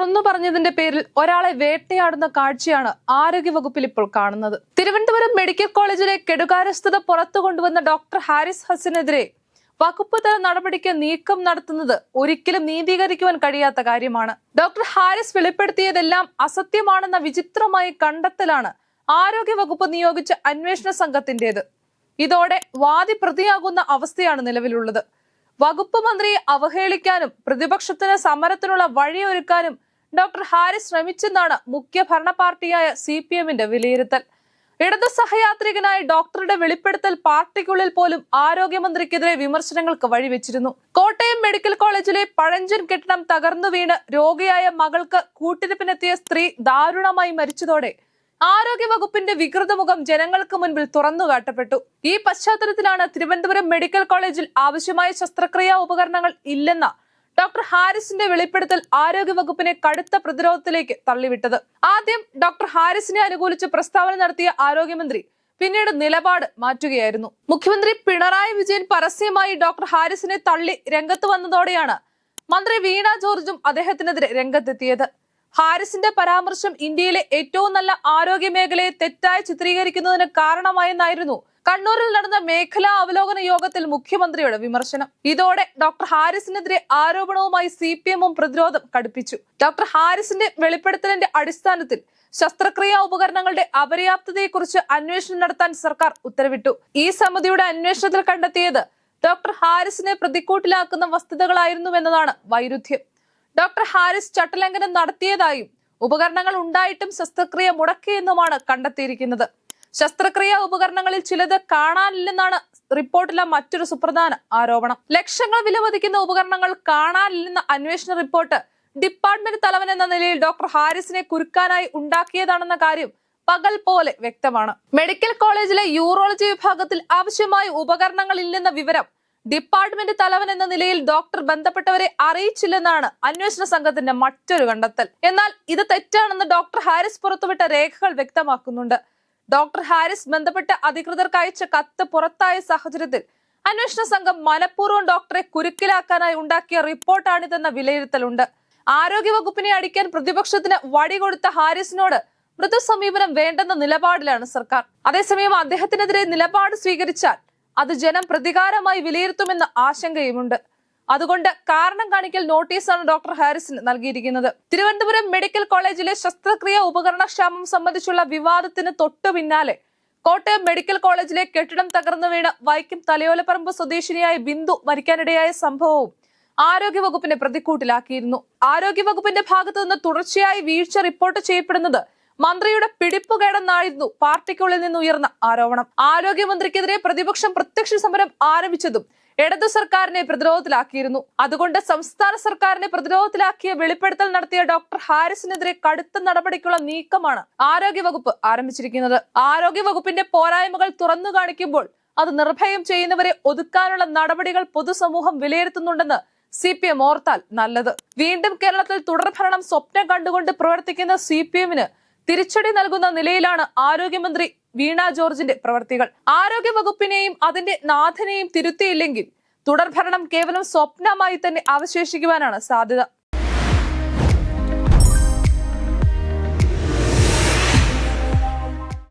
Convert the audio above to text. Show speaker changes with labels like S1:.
S1: തുറന്നു പറഞ്ഞതിന്റെ പേരിൽ ഒരാളെ വേട്ടയാടുന്ന കാഴ്ചയാണ് ആരോഗ്യവകുപ്പിൽ ഇപ്പോൾ കാണുന്നത്. തിരുവനന്തപുരം മെഡിക്കൽ കോളേജിലെ കെടുകാരസ്ഥത പുറത്തു കൊണ്ടുവന്ന ഡോക്ടർ ഹാരിസ് ഹസനെതിരെ വകുപ്പ് തല നടപടിക്ക് നീക്കം നടത്തുന്നത് ഒരിക്കലും നീതീകരിക്കുവാൻ കഴിയാത്ത കാര്യമാണ്. ഡോക്ടർ ഹാരിസ് വെളിപ്പെടുത്തിയതെല്ലാം അസത്യമാണെന്ന വിചിത്രമായ കണ്ടെത്തലാണ് ആരോഗ്യവകുപ്പ് നിയോഗിച്ച അന്വേഷണ സംഘത്തിന്റേത്. ഇതോടെ വാദി പ്രതിയാകുന്ന അവസ്ഥയാണ് നിലവിലുള്ളത്. വകുപ്പ് മന്ത്രിയെ അവഹേളിക്കാനും പ്രതിപക്ഷത്തിന് സമരത്തിനുള്ള വഴിയൊരുക്കാനും ഡോക്ടർ ഹാരിസ് ശ്രമിച്ചെന്നാണ് മുഖ്യ ഭരണ പാർട്ടിയായ സി പി എമ്മിന്റെ വിലയിരുത്തൽ. ഇടതു സഹയാത്രികനായ ഡോക്ടറുടെ വെളിപ്പെടുത്തൽ പാർട്ടിക്കുള്ളിൽ പോലും ആരോഗ്യമന്ത്രിക്കെതിരെ വിമർശനങ്ങൾക്ക് വഴിവെച്ചിരുന്നു. കോട്ടയം മെഡിക്കൽ കോളേജിലെ പഴഞ്ചൻ കെട്ടിടം തകർന്നു വീണ് രോഗിയായ മകൾക്ക് കൂട്ടിരിപ്പിനെത്തിയ സ്ത്രീ ദാരുണമായി മരിച്ചതോടെ ആരോഗ്യവകുപ്പിന്റെ വികൃതമുഖം ജനങ്ങൾക്ക് മുൻപിൽ തുറന്നു കാട്ടപ്പെട്ടു ഈ പശ്ചാത്തലത്തിലാണ് തിരുവനന്തപുരം മെഡിക്കൽ കോളേജിൽ ആവശ്യമായ ശസ്ത്രക്രിയാ ഉപകരണങ്ങൾ ഇല്ലെന്ന ഡോക്ടർ ഹാരിസിന്റെ വെളിപ്പെടുത്തൽ ആരോഗ്യവകുപ്പിനെ കടുത്ത പ്രതിരോധത്തിലേക്ക് തള്ളിവിട്ടത്. ആദ്യം ഡോക്ടർ ഹാരിസിനെ അനുകൂലിച്ച് പ്രസ്താവന നടത്തിയ ആരോഗ്യമന്ത്രി പിന്നീട് നിലപാട് മാറ്റുകയായിരുന്നു. മുഖ്യമന്ത്രി പിണറായി വിജയൻ പരസ്യമായി ഡോക്ടർ ഹാരിസിനെ തള്ളി രംഗത്ത് വന്നതോടെയാണ് മന്ത്രി വീണ ജോർജും അദ്ദേഹത്തിനെതിരെ രംഗത്തെത്തിയത്. ഹാരിസിന്റെ പരാമർശം ഇന്ത്യയിലെ ഏറ്റവും നല്ല ആരോഗ്യ മേഖലയെ തെറ്റായി ചിത്രീകരിക്കുന്നതിന് കാരണമായെന്നായിരുന്നു കണ്ണൂരിൽ നടന്ന മേഖലാ അവലോകന യോഗത്തിൽ മുഖ്യമന്ത്രിയുടെ വിമർശനം. ഇതോടെ ഡോക്ടർ ഹാരിസിനെതിരെ ആരോപണവുമായി സി പി എമ്മും പ്രതിരോധം കടുപ്പിച്ചു. ഡോക്ടർ ഹാരിസിന്റെ വെളിപ്പെടുത്തലിന്റെ അടിസ്ഥാനത്തിൽ ശസ്ത്രക്രിയാ ഉപകരണങ്ങളുടെ അപര്യാപ്തതയെക്കുറിച്ച് അന്വേഷണം നടത്താൻ സർക്കാർ ഉത്തരവിട്ടു. ഈ സമിതിയുടെ അന്വേഷണത്തിൽ കണ്ടെത്തിയത് ഡോക്ടർ ഹാരിസിനെ പ്രതിക്കൂട്ടിലാക്കുന്ന വസ്തുതകളായിരുന്നുവെന്നതാണ് വൈരുദ്ധ്യം. ഡോക്ടർ ഹാരിസ് ചട്ടലംഘനം നടത്തിയതായും ഉപകരണങ്ങൾ ഉണ്ടായിട്ടും ശസ്ത്രക്രിയ മുടക്കിയെന്നുമാണ് കണ്ടെത്തിയിരിക്കുന്നത്. ശസ്ത്രക്രിയ ഉപകരണങ്ങളിൽ ചിലത് കാണാനില്ലെന്നാണ് റിപ്പോർട്ടിലെ മറ്റൊരു സുപ്രധാന ആരോപണം. ലക്ഷങ്ങൾ വിലമതിക്കുന്ന ഉപകരണങ്ങൾ കാണാനില്ലെന്ന അന്വേഷണ റിപ്പോർട്ട് ഡിപ്പാർട്ട്മെന്റ് തലവൻ എന്ന നിലയിൽ ഡോക്ടർ ഹാരിസിനെ കുരുക്കാനായി ഉണ്ടാക്കിയതാണെന്ന കാര്യം പകൽ പോലെ വ്യക്തമാണ്. മെഡിക്കൽ കോളേജിലെ യൂറോളജി വിഭാഗത്തിൽ ആവശ്യമായ ഉപകരണങ്ങൾ ഇല്ലെന്ന വിവരം ഡിപ്പാർട്ട്മെന്റ് തലവൻ എന്ന നിലയിൽ ഡോക്ടർ ബന്ധപ്പെട്ടവരെ അറിയിച്ചില്ലെന്നാണ് അന്വേഷണ സംഘത്തിന്റെ മറ്റൊരു കണ്ടെത്തൽ. എന്നാൽ ഇത് തെറ്റാണെന്ന് ഡോക്ടർ ഹാരിസ് പുറത്തുവിട്ട രേഖകൾ വ്യക്തമാക്കുന്നുണ്ട്. ഡോക്ടർ ഹാരിസ് ബന്ധപ്പെട്ട അധികൃതർക്ക് അയച്ച കത്ത് പുറത്തായ സാഹചര്യത്തിൽ അന്വേഷണ സംഘം മനഃപൂർവം ഡോക്ടറെ കുരുക്കിലാക്കാനായി ഉണ്ടാക്കിയ റിപ്പോർട്ടാണിതെന്ന വിലയിരുത്തലുണ്ട്. ആരോഗ്യവകുപ്പിനെ അടിക്കാൻ പ്രതിപക്ഷത്തിന് വടി കൊടുത്ത ഹാരിസിനോട് മൃദു സമീപനം വേണ്ടെന്ന നിലപാടിലാണ് സർക്കാർ. അതേസമയം അദ്ദേഹത്തിനെതിരെ നിലപാട് സ്വീകരിച്ചാൽ അത് ജനം പ്രതികാരമായി വിലയിരുത്തുമെന്ന ആശങ്കയുമുണ്ട്. അതുകൊണ്ട് കാരണം കാണിക്കൽ നോട്ടീസാണ് ഡോക്ടർ ഹാരിസിന് നൽകിയിരിക്കുന്നത്. തിരുവനന്തപുരം മെഡിക്കൽ കോളേജിലെ ശസ്ത്രക്രിയ ഉപകരണക്ഷാമം സംബന്ധിച്ചുള്ള വിവാദത്തിന് തൊട്ടു പിന്നാലെ കോട്ടയം മെഡിക്കൽ കോളേജിലെ കെട്ടിടം തകർന്നു വീണ് വൈക്കം തലയോലപ്പറമ്പ് സ്വദേശിനിയായ ബിന്ദു മരിക്കാനിടയായ സംഭവവും ആരോഗ്യവകുപ്പിനെ പ്രതിക്കൂട്ടിലാക്കിയിരുന്നു. ആരോഗ്യവകുപ്പിന്റെ ഭാഗത്തു നിന്ന് തുടർച്ചയായി വീഴ്ച റിപ്പോർട്ട് ചെയ്യപ്പെടുന്നത് മന്ത്രിയുടെ പിടിപ്പുകേടെന്നായിരുന്നു പാർട്ടിക്കുള്ളിൽ നിന്ന് ഉയർന്ന ആരോപണം. ആരോഗ്യമന്ത്രിക്കെതിരെ പ്രതിപക്ഷം പ്രത്യക്ഷ സമരം ആരംഭിച്ചതും ഇടതു സർക്കാരിനെ പ്രതിരോധത്തിലാക്കിയിരുന്നു. അതുകൊണ്ട് സംസ്ഥാന സർക്കാരിനെ പ്രതിരോധത്തിലാക്കിയ വെളിപ്പെടുത്തൽ നടത്തിയ ഡോക്ടർ ഹാരിസിനെതിരെ കടുത്ത നടപടിക്കുള്ള നീക്കമാണ് ആരോഗ്യവകുപ്പ് ആരംഭിച്ചിരിക്കുന്നത്. ആരോഗ്യവകുപ്പിന്റെ പോരായ്മകൾ തുറന്നു കാണിക്കുമ്പോൾ അത് നിർഭയം ചെയ്യുന്നവരെ ഒതുക്കാനുള്ള നടപടികൾ പൊതുസമൂഹം വിലയിരുത്തുന്നുണ്ടെന്ന് സി പി എം ഓർത്താൽ നല്ലത്. വീണ്ടും കേരളത്തിൽ തുടർഭരണം സ്വപ്നം കണ്ടുകൊണ്ട് പ്രവർത്തിക്കുന്ന സി പി എമ്മിന് തിരിച്ചടി നൽകുന്ന നിലയിലാണ് ആരോഗ്യമന്ത്രി വീണ ജോർജിന്റെ പ്രവർത്തികൾ. ആരോഗ്യ വകുപ്പിനെയും അതിന്റെ നാഥനെയും തിരുത്തിയില്ലെങ്കിൽ തുടർഭരണം കേവലം സ്വപ്നമായി തന്നെ അവശേഷിക്കുവാനാണ് സാധ്യത.